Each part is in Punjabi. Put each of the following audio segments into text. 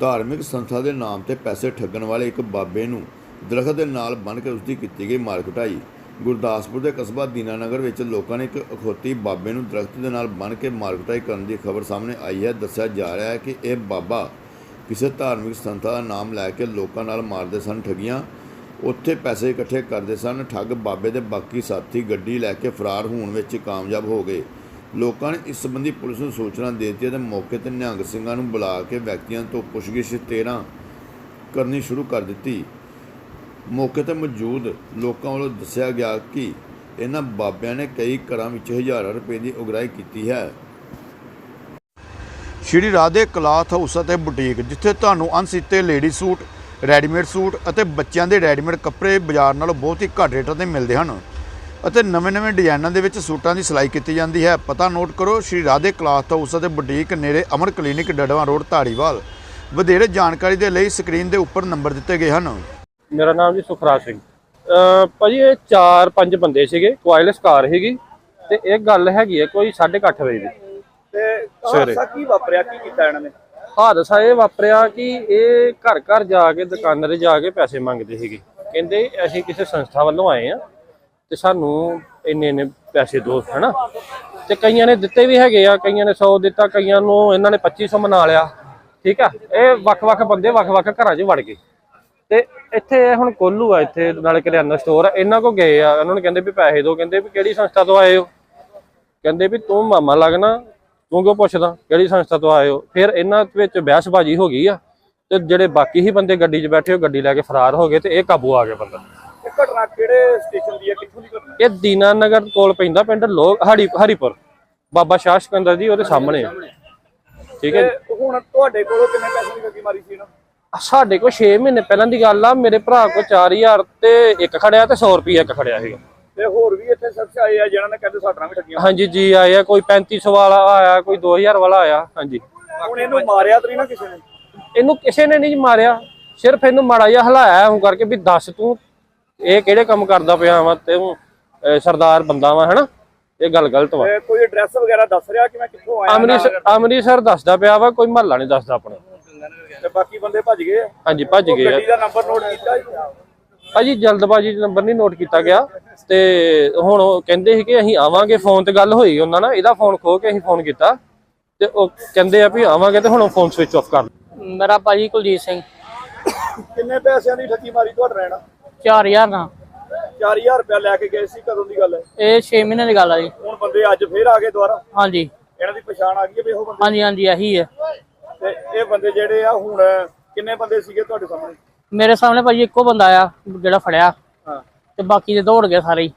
ਧਾਰਮਿਕ ਸੰਸਥਾ ਦੇ ਨਾਮ ਤੇ ਪੈਸੇ ਠੱਗਣ ਵਾਲੇ ਇੱਕ ਬਾਬੇ ਨੂੰ ਦਰਖਤ ਦੇ ਨਾਲ ਬੰਨ੍ਹ ਕੇ ਉਸਦੀ ਕੀਤੀ ਗਈ ਮਾਰ ਕੁਟਾਈ। ਗੁਰਦਾਸਪੁਰ ਦੇ ਕਸਬਾ ਦੀਨਾਨਗਰ ਵਿੱਚ ਲੋਕਾਂ ਨੇ ਇੱਕ ਅਖੌਤੀ ਬਾਬੇ ਨੂੰ ਦਰਖਤ ਦੇ ਨਾਲ ਬੰਨ੍ਹ ਕੇ ਮਾਰ ਕੁਟਾਈ ਕਰਨ ਦੀ ਖਬਰ ਸਾਹਮਣੇ ਆਈ ਹੈ। ਦੱਸਿਆ ਜਾ ਰਿਹਾ ਹੈ ਕਿ ਇਹ ਬਾਬਾ ਕਿਸੇ ਧਾਰਮਿਕ ਸੰਸਥਾ ਦਾ ਨਾਮ ਲੈ ਕੇ ਲੋਕਾਂ ਨਾਲ ਮਾਰਦੇ ਸਨ, ਠੱਗੀਆਂ। ਉੱਥੇ ਪੈਸੇ ਇਕੱਠੇ ਕਰਦੇ ਸਨ, ਠੱਗ ਬਾਬੇ ਦੇ ਬਾਕੀ ਸਾਥੀ ਗੱਡੀ ਲੈ ਕੇ ਫਰਾਰ ਹੋਣ ਵਿੱਚ ਕਾਮਯਾਬ ਹੋ ਗਏ। ਲੋਕਾਂ ਨੇ ਇਸ ਸੰਬੰਧੀ ਪੁਲਿਸ ਨੂੰ ਸੂਚਨਾ ਦੇ ਦਿੱਤੀ ਅਤੇ ਮੌਕੇ ਤੇ ਨਿਹੰਗ ਸਿੰਘਾਂ ਨੂੰ ਬੁਲਾ ਕੇ ਵਿਅਕਤੀਆਂ ਤੋਂ ਪੁੱਛਗਿੱਛ 13 ਕਰਨੀ ਸ਼ੁਰੂ ਕਰ ਦਿੱਤੀ। ਮੌਕੇ ਤੇ ਮੌਜੂਦ ਲੋਕਾਂ ਵੱਲੋਂ ਦੱਸਿਆ ਗਿਆ ਕਿ ਇਹਨਾਂ ਬਾਬਿਆਂ ਨੇ ਕਈ ਘਰਾਂ ਵਿੱਚ ਹਜ਼ਾਰਾਂ ਰੁਪਏ ਦੀ ਉਗਰਾਹੀ ਕੀਤੀ ਹੈ। ਸ਼੍ਰੀ ਰਾਧੇ ਕਲਾਥ ਹਾਊਸ ਅਤੇ ਬੁਟੀਕ, ਜਿੱਥੇ ਤੁਹਾਨੂੰ ਅਣਸੀਤੇ ਲੇਡੀ ਸੂਟ, ਰੈਡੀਮੇਡ ਸੂਟ ਅਤੇ ਬੱਚਿਆਂ ਦੇ ਰੈਡੀਮੇਡ ਕੱਪੜੇ ਬਾਜ਼ਾਰ ਨਾਲੋਂ ਬਹੁਤ ਹੀ ਘੱਟ ਰੇਟਾਂ ਤੇ ਮਿਲਦੇ ਹਨ। ਅਤੇ ਨਵੇਂ-ਨਵੇਂ ਡਿਜ਼ਾਈਨਾਂ ਦੇ ਵਿੱਚ ਸੂਟਾਂ ਦੀ ਸਿਲਾਈ ਕੀਤੀ ਜਾਂਦੀ ਹੈ। ਪਤਾ ਨੋਟ ਕਰੋ ਸ਼੍ਰੀ ਰਾਧੇ ਕਲਾਥ ਹਾਊਸ ਅਤੇ ਬੁਟੀਕ ਨੇੜੇ ਅਮਰ ਕਲੀਨਿਕ ਡੜਵਾ ਰੋਡ ਧਾਰੀਵਾਲ। ਵਧੇਰੇ ਜਾਣਕਾਰੀ ਦੇ ਲਈ ਸਕਰੀਨ ਦੇ ਉੱਪਰ ਨੰਬਰ ਦਿੱਤੇ ਗਏ ਹਨ। ਮੇਰਾ ਨਾਮ ਜੀ ਸੁਖਰਾਜ ਸਿੰਘ। ਭਾਜੀ ਇਹ ਚਾਰ ਪੰਜ ਬੰਦੇ ਸੀਗੇ ਕੁਆਇਲਸ ਕਾਰ ਹੈਗੀ ਤੇ ਇਹ ਗੱਲ ਹੈਗੀ ਹੈ ਕੋਈ 8:30 ਵਜੇ ਦੀ। ਤੇ। ਹਾਦਸਾ ਕੀ ਵਾਪਰਿਆ? ਕੀ ਕੀਤਾ ਇਹਨਾਂ ਨੇ? ਹਾਦਸਾ ਇਹ ਵਾਪਰਿਆ ਕਿ ਇਹ ਘਰ ਘਰ ਜਾ ਕੇ ਦੁਕਾਨਾਂ ਤੇ ਜਾ ਕੇ ਪੈਸੇ ਮੰਗਦੇ ਸੀਗੇ। ਕਹਿੰਦੇ ਅਸੀਂ ਕਿਸੇ ਸੰਸਥਾ ਵੱਲੋਂ ਆਏ ਆ ਤੇ ਸਾਨੂੰ ਇੰਨੇ ਇੰਨੇ ਪੈਸੇ ਦੋ, ਹਨਾ? ਤੇ ਕਈਆਂ ਨੇ ਦਿੱਤੇ ਵੀ ਹੈਗੇ ਆ, ਕਈਆਂ ਨੇ 100 ਦਿੱਤਾ, ਕਈਆਂ ਨੂੰ ਇਹਨਾਂ ਨੇ 2500 ਮਨਾ ਲਿਆ, ਠੀਕ ਆ? ਇਹ ਵੱਖ-ਵੱਖ ਬੰਦੇ ਵੱਖ-ਵੱਖ ਘਰਾਂ 'ਚ ਵੜ ਗਏ। ਤੇ ਇੱਥੇ ਹੁਣ ਕੋਲੂ ਆ, ਇੱਥੇ ਨਾਲੇ ਕਰਿਆਨਾ ਸਟੋਰ ਆ, ਇਹਨਾਂ ਕੋ ਗਏ ਆ ਉਹਨਾਂ ਨੂੰ ਕਹਿੰਦੇ ਵੀ ਪੈਸੇ ਦਿਓ ਕਹਿੰਦੇ ਵੀ ਕਿਹੜੀ ਸੰਸਥਾ ਤੋਂ ਆਏ ਹੋ? ਕਹਿੰਦੇ ਵੀ ਤੂੰ ਮਾਮਾ ਲੱਗਣਾ, ਤੂੰ ਕਿਉਂ ਪੁੱਛਦਾ ਕਿਹੜੀ ਸੰਸਥਾ ਤੋਂ ਆਏ ਹੋ? ਫਿਰ ਇਹਨਾਂ ਵਿੱਚ ਬਹਿਸਬਾਜ਼ੀ ਹੋ ਗਈ ਆ, ਤੇ ਜਿਹੜੇ ਬਾਕੀ ਹੀ ਬੰਦੇ ਗੱਡੀ 'ਚ ਬੈਠੇ ਹੋ, ਗੱਡੀ ਲੈ ਕੇ ਫਰਾਰ ਹੋ ਗਏ, ਤੇ ਇਹ ਕਾਬੂ ਆ ਗਿਆ ਬੰਦਾ। ਇਹ ਘਟਨਾ ਕਿਹੜੇ ਸਟੇਸ਼ਨ ਦੀ ਹੈ? ਕਿੱਥੋਂ ਦੀ ਘਟਨਾ ਇਹ ਦੀਨਾਨਗਰ ਕੋਲ ਪੈਂਦਾ ਪਿੰਡ ਲੋਕ ਹਰੀ ਹਰੀਪੁਰ। ਬਾਬਾ ਸ਼ਾਹ ਸਿਕੰਦਰ ਜੀ ਉਹਦੇ ਸਾਹਮਣੇ ਆ। ਠੀਕ ਹੈ ਜੀ? ਤੇ ਹੁਣ ਤੁਹਾਡੇ ਕੋਲੋਂ ਕਿੰਨੇ ਪੈਸੇ ਦੀ ਗੱਡੀ ਮਾਰੀ ਸੀ ਇਹਨਾਂ? ਸਾਡੇ ਕੋਲ 6 ਮਹੀਨੇ ਪਹਿਲਾਂ ਦੀ ਗੱਲ ਆ ਮੇਰੇ ਭਰਾ ਕੋਲ 4000 ਤੇ ਇੱਕ ਖੜਿਆ ਤੇ 100 ਰੁਪਏ ਇੱਕ ਖੜਿਆ ਸੀਗਾ। ਤੇ ਹੋਰ ਵੀ ਇੱਥੇ ਸ਼ਖਸ ਆਏ ਆ ਜਿਹਨਾਂ ਨੇ ਕਹਿੰਦੇ ਸਾਟਰਾਂ ਵੀ ਠੱਗੀਆਂ ਹਾਂਜੀ ਜੀ ਆਏ ਆ ਕੋਈ 3500 ਵਾਲਾ ਆਇਆ ਕੋਈ 2000 ਵਾਲਾ ਆਇਆ ਹਾਂਜੀ। ਹੁਣ ਇਹਨੂੰ ਮਾਰਿਆ ਤਾਂ ਨਹੀਂ ਨਾ ਕਿਸੇ ਨੇ? ਇਹਨੂੰ ਕਿਸੇ ਨੇ ਨਹੀਂ ਮਾਰਿਆ ਸਿਰਫ ਇਹਨੂੰ ਮਾੜਾ ਜਿਹਾ ਹਲਾਇਆ ਹੂੰ ਕਰਕੇ ਵੀ ਦੱਸ ਤੂੰ ਇਹ ਕਿਹੜੇ ਕੰਮ ਕਰਦਾ ਪਿਆ ਵਾ ਤੇ ਸਰਦਾਰ ਬੰਦਾ ਵਾ ਹਨਾ? ਇਹ ਗੱਲ ਗਲਤ ਵਾ। ਕੋਈ ਐਡਰੈਸ ਵਗੈਰਾ ਦੱਸ ਰਿਹਾ ਕਿ ਮੈਂ ਕਿੱਥੋਂ ਆਇਆ ਅੰਮ੍ਰਿਤਸਰ ਅੰਮ੍ਰਿਤਸਰ ਦੱਸਦਾ ਪਿਆ ਵਾ ਕੋਈ ਮਹੱਲਾ ਨਹੀਂ ਦੱਸਦਾ ਆਪਣਾ। ਤੇ ਬਾਕੀ ਬੰਦੇ ਭੱਜ ਗਏ। ਹਾਂਜੀ ਭੱਜ ਉਹ ਗਏ ਗੱਡੀ ਦਾ ਨੰਬਰ ਨੋਟ ਕੀਤਾ ਜੀ? ਭਾਜੀ ਜਲਦਬਾਜੀ 'ਚ ਨੰਬਰ ਨਹੀਂ ਨੋਟ ਕੀਤਾ ਗਿਆ। ਤੇ ਹੁਣ ਉਹ ਕਹਿੰਦੇ ਸੀ ਕਿ ਅਸੀਂ ਆਵਾਂਗੇ ਫੋਨ ਤੇ ਗੱਲ ਹੋਈ ਉਹਨਾਂ ਨਾਲ ਇਹਦਾ ਫੋਨ ਖੋ ਕੇ ਅਸੀਂ ਫੋਨ ਕੀਤਾ। ਤੇ ਉਹ ਕਹਿੰਦੇ ਆ ਵੀ ਆਵਾਂਗੇ ਤੇ ਹੁਣ ਫੋਨ ਸਵਿਚ ਆਫ ਕਰ। ਮੇਰਾ ਭਾਜੀ ਕੁਲਜੀਤ ਸਿੰਘ। ਕਿੰਨੇ ਪੈਸਿਆਂ ਦੀ ਠੱਗੀ ਮਾਰੀ ਤੁਹਾਡਾ ਰਹਿਣਾ? 4000 ਦਾ। 4000 ਰੁਪਇਆ ਲੈ ਕੇ ਗਏ ਸੀ ਕਦੋਂ ਦੀ ਗੱਲ ਹੈ? ਇਹ 6 ਮਹੀਨੇ ਦੀ ਗੱਲ ਆ ਜੀ। ਹੁਣ ਬੰਦੇ ਅੱਜ ਫੇਰ ਆ ਗਏ ਦੁਬਾਰਾ? ਹਾਂਜੀ। ਇਹਨਾਂ ਦੀ ਪਛਾਣ ਆ ਗਈ ਹੈ ਵੀ ਉਹ ਬੰਦੇ ਹਾਂਜੀ ਹਾਂਜੀ ਇਹੀ ਹੈ। ਤੇ ਇਹ ਬੰਦੇ ਜਿਹੜੇ ਆ ਹੁਣ ਕਿੰਨੇ ਬੰਦੇ ਸੀਗੇ ਤੁਹਾਡੇ ਸਾਹਮਣੇ? ਮੇਰੇ ਸਾਹਮਣੇ ਭਾਜੀ ਇੱਕੋ ਬੰਦਾ ਆ ਜਿਹੜਾ ਫੜਿਆ। ਹਾਂ। ਤੇ ਬਾਕੀ ਦੇ ਦੌੜ ਗਏ ਸਾਰੇ ਹੀ।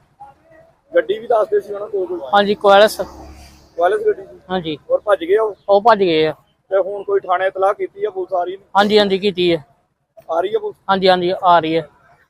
ਗੱਡੀ ਵੀ ਦੱਸਦੇ ਸੀ ਉਹਨਾਂ ਕੋਲ ਕੋਈ? ਹਾਂਜੀ ਕੋਇਲਸ। ਵਾਇਰਲੈਸ ਗੱਡੀ ਸੀ? ਹਾਂਜੀ। ਔਰ ਭੱਜ ਗਏ ਉਹ? ਉਹ ਭੱਜ ਗਏ ਆ। ਤੇ ਹੁਣ ਕੋਈ ਥਾਣੇ ਇਤਲਾਹ ਕੀਤੀ ਆ ਪੁਲਿਸ ਆ ਰਹੀ ਨਹੀਂ ਹਾਂਜੀ ਹਾਂਜੀ ਕੀਤੀ ਹੈ। ਆ ਰਹੀ ਹੈ ਪੁਲਿਸ? ਹਾਂਜੀ ਹਾਂਜੀ ਆ ਰਹੀ ਹੈ।